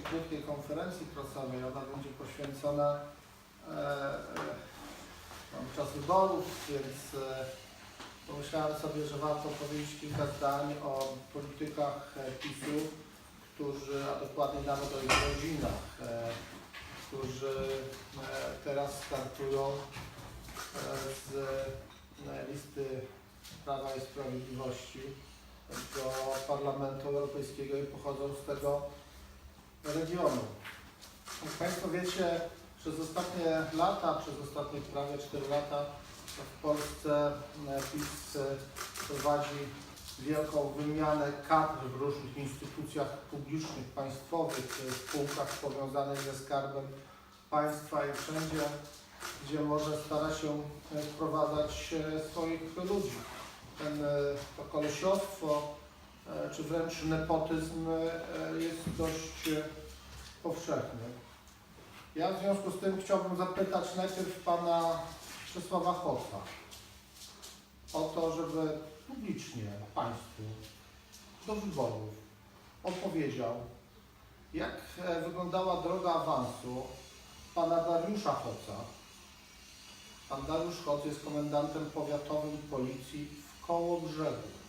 naszej krótkiej konferencji prasowej. Ona będzie poświęcona e, e, Mamy czas wyborów, więc e, pomyślałem sobie, że warto powiedzieć kilka zdań o politykach e, PiSu, którzy, a dokładniej nawet o ich rodzinach, e, którzy e, teraz startują e, z e, listy Prawa i Sprawiedliwości do Parlamentu Europejskiego i pochodzą z tego regionu. Jak Państwo wiecie, przez ostatnie lata, przez ostatnie prawie 4 lata w Polsce e, PiS e, prowadzi wielką wymianę kadr w różnych instytucjach publicznych, państwowych, e, spółkach powiązanych ze skarbem państwa i wszędzie, gdzie może stara się wprowadzać swoich ludzi. Ten, to kolesiostwo, czy wręcz nepotyzm e, jest dość e, powszechny. Ja w związku z tym chciałbym zapytać najpierw pana Czesława Hoca o to, żeby publicznie Państwu do wyborów opowiedział, jak e, wyglądała droga awansu pana Dariusza Hoca. Pan Dariusz Hoc jest komendantem powiatowym policji w Kołobrzegu.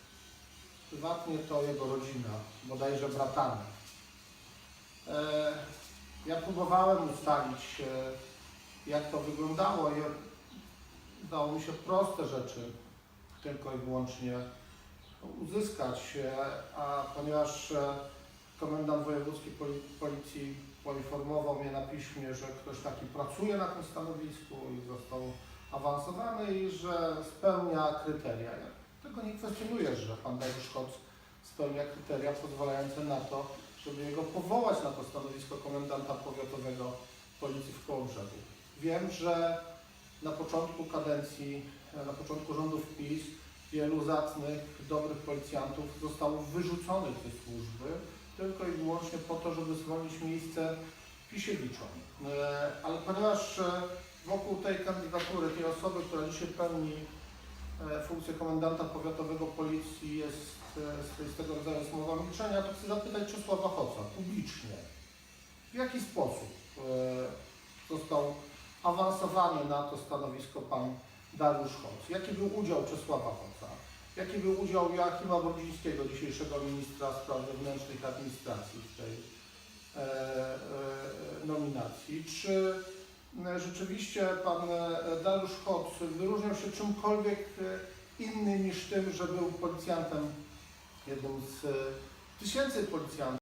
Prywatnie to jego rodzina, bodajże bratami. E, ja próbowałem ustalić, e, jak to wyglądało i udało mi się proste rzeczy tylko i wyłącznie uzyskać, e, a ponieważ komendant wojewódzki poli- policji poinformował mnie na piśmie, że ktoś taki pracuje na tym stanowisku i został awansowany i że spełnia kryteria. Tego nie kwestionuję, że pan Dariusz Koc spełnia kryteria pozwalające na to, żeby jego powołać na to stanowisko komendanta powiatowego policji w Kołobrzegu. Wiem, że na początku kadencji, na początku rządów PiS wielu zacnych, dobrych policjantów zostało wyrzuconych ze służby tylko i wyłącznie po to, żeby zwolnić miejsce Pisiewiczom. E, Ale ponieważ e, wokół tej kandydatury, tej osoby, która dzisiaj pełni funkcję komendanta powiatowego policji jest e, z, tego rodzaju słowa milczenia, to chcę zapytać Czesława Hoca publicznie. W jaki sposób e, został awansowany na to stanowisko pan Dariusz Hoc? Jaki był udział Czesława Hoca? Jaki był udział Joachima Brudzińskiego, dzisiejszego ministra spraw wewnętrznych administracji w tej e, e, nominacji? Czy e, rzeczywiście pan e, Dariusz Hoc wyróżniał się czymkolwiek e, innym niż tym, że był policjantem, jednym z e, tysięcy policjantów,